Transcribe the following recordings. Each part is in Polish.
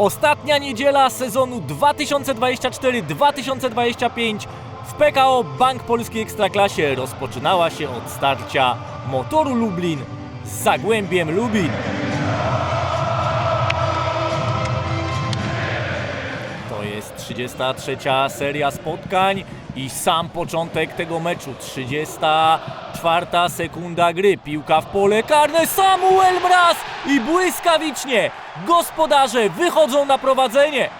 Ostatnia niedziela sezonu 2024-2025 w PKO Bank Polski Ekstraklasie rozpoczynała się od starcia motoru Lublin z Zagłębiem Lubin. To jest 33. seria spotkań i sam początek tego meczu. 34. sekunda gry. Piłka w pole karne. Samuel Mraz i błyskawicznie gospodarze wychodzą na prowadzenie.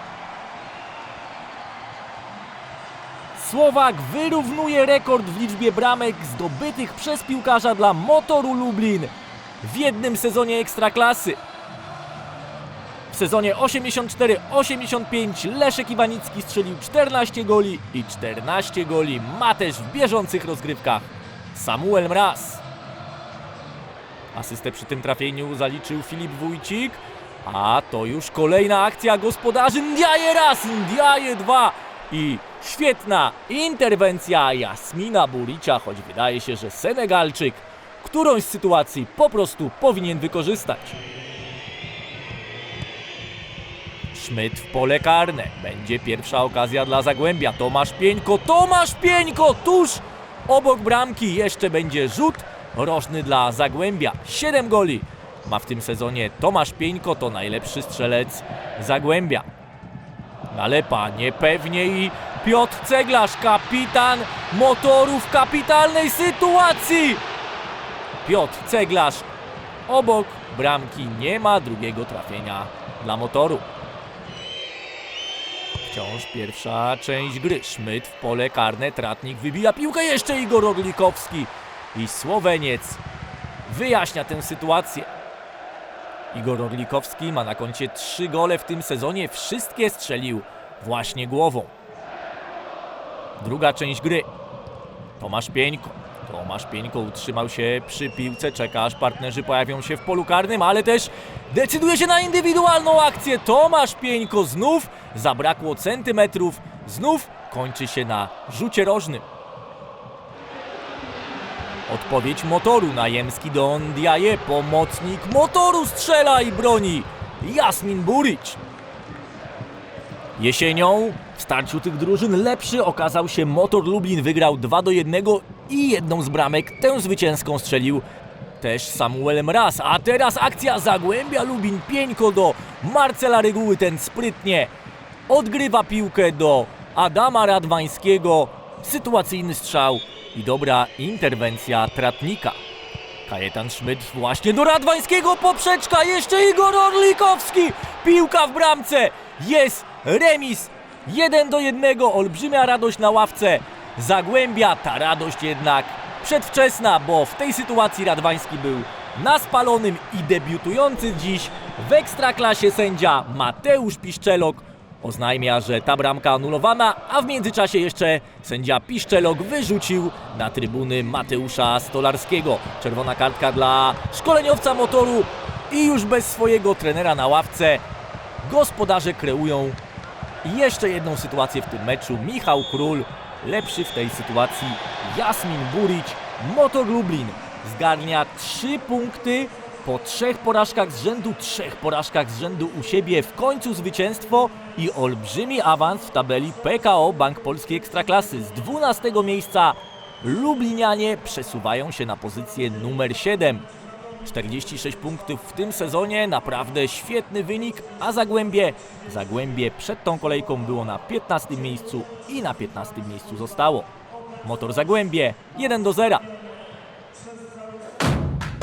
Słowak wyrównuje rekord w liczbie bramek zdobytych przez piłkarza dla Motoru Lublin w jednym sezonie Ekstraklasy. W sezonie 84-85 Leszek Iwanicki strzelił 14 goli i 14 goli ma też w bieżących rozgrywkach Samuel Mraz. Asystę przy tym trafieniu zaliczył Filip Wójcik, a to już kolejna akcja gospodarzy Ndiaye raz, Ndiaye dwa i świetna interwencja Jasmina Buricia, choć wydaje się, że Senegalczyk którąś z sytuacji po prostu powinien wykorzystać. Szmyt w pole karne. Będzie pierwsza okazja dla Zagłębia. Tomasz Pieńko, Tomasz Pieńko tuż obok bramki. Jeszcze będzie rzut rożny dla Zagłębia. 7 goli ma w tym sezonie Tomasz Pieńko, to najlepszy strzelec Zagłębia. Nalepa niepewnie i Piotr Ceglarz, kapitan motoru w kapitalnej sytuacji. Piotr Ceglarz obok bramki nie ma drugiego trafienia dla motoru. Wciąż pierwsza część gry. Szmyt w pole karne, Tratnik wybija piłkę, jeszcze Igor Orlikowski i Słoweniec wyjaśnia tę sytuację. Igor Orlikowski ma na koncie trzy gole w tym sezonie, wszystkie strzelił właśnie głową. Druga część gry. Tomasz Pieńko. Tomasz Pieńko utrzymał się przy piłce, czeka aż partnerzy pojawią się w polu karnym, ale też decyduje się na indywidualną akcję. Tomasz Pieńko znów zabrakło centymetrów, znów kończy się na rzucie rożnym. Odpowiedź motoru Najemski do Ndiaye, pomocnik motoru strzela i broni Jasmin Buric. Jesienią w starciu tych drużyn lepszy okazał się Motor Lublin. Wygrał 2 do 1 i jedną z bramek tę zwycięską strzelił też Samuel Mraz. A teraz akcja Zagłębia Lubin. Pieńko do Marcela Reguły. Ten sprytnie odgrywa piłkę do Adama Radwańskiego. Sytuacyjny strzał i dobra interwencja Tratnika. Kajetan Szmyt właśnie do Radwańskiego, poprzeczka, jeszcze Igor Orlikowski, piłka w bramce, jest remis, 1 do 1, olbrzymia radość na ławce. Zagłębia, ta radość jednak przedwczesna, bo w tej sytuacji Radwański był na spalonym i debiutujący dziś w Ekstraklasie sędzia Mateusz Piszczelok oznajmia, że ta bramka anulowana, a w międzyczasie jeszcze sędzia Piszczelok wyrzucił na trybuny Mateusza Stolarskiego. Czerwona kartka dla szkoleniowca motoru i już bez swojego trenera na ławce gospodarze kreują jeszcze jedną sytuację w tym meczu. Michał Król, lepszy w tej sytuacji Jasmin Burić. Motor Lublin zgarnia 3 punkty po trzech porażkach z rzędu, trzech porażkach z rzędu u siebie. W końcu zwycięstwo i olbrzymi awans w tabeli PKO Bank Polskiej Ekstraklasy. Z 12 miejsca Lublinianie przesuwają się na pozycję numer 7. 46 punktów w tym sezonie, naprawdę świetny wynik, a Zagłębie, Zagłębie przed tą kolejką było na 15 miejscu i na 15 miejscu zostało. Motor Zagłębie 1 do 0.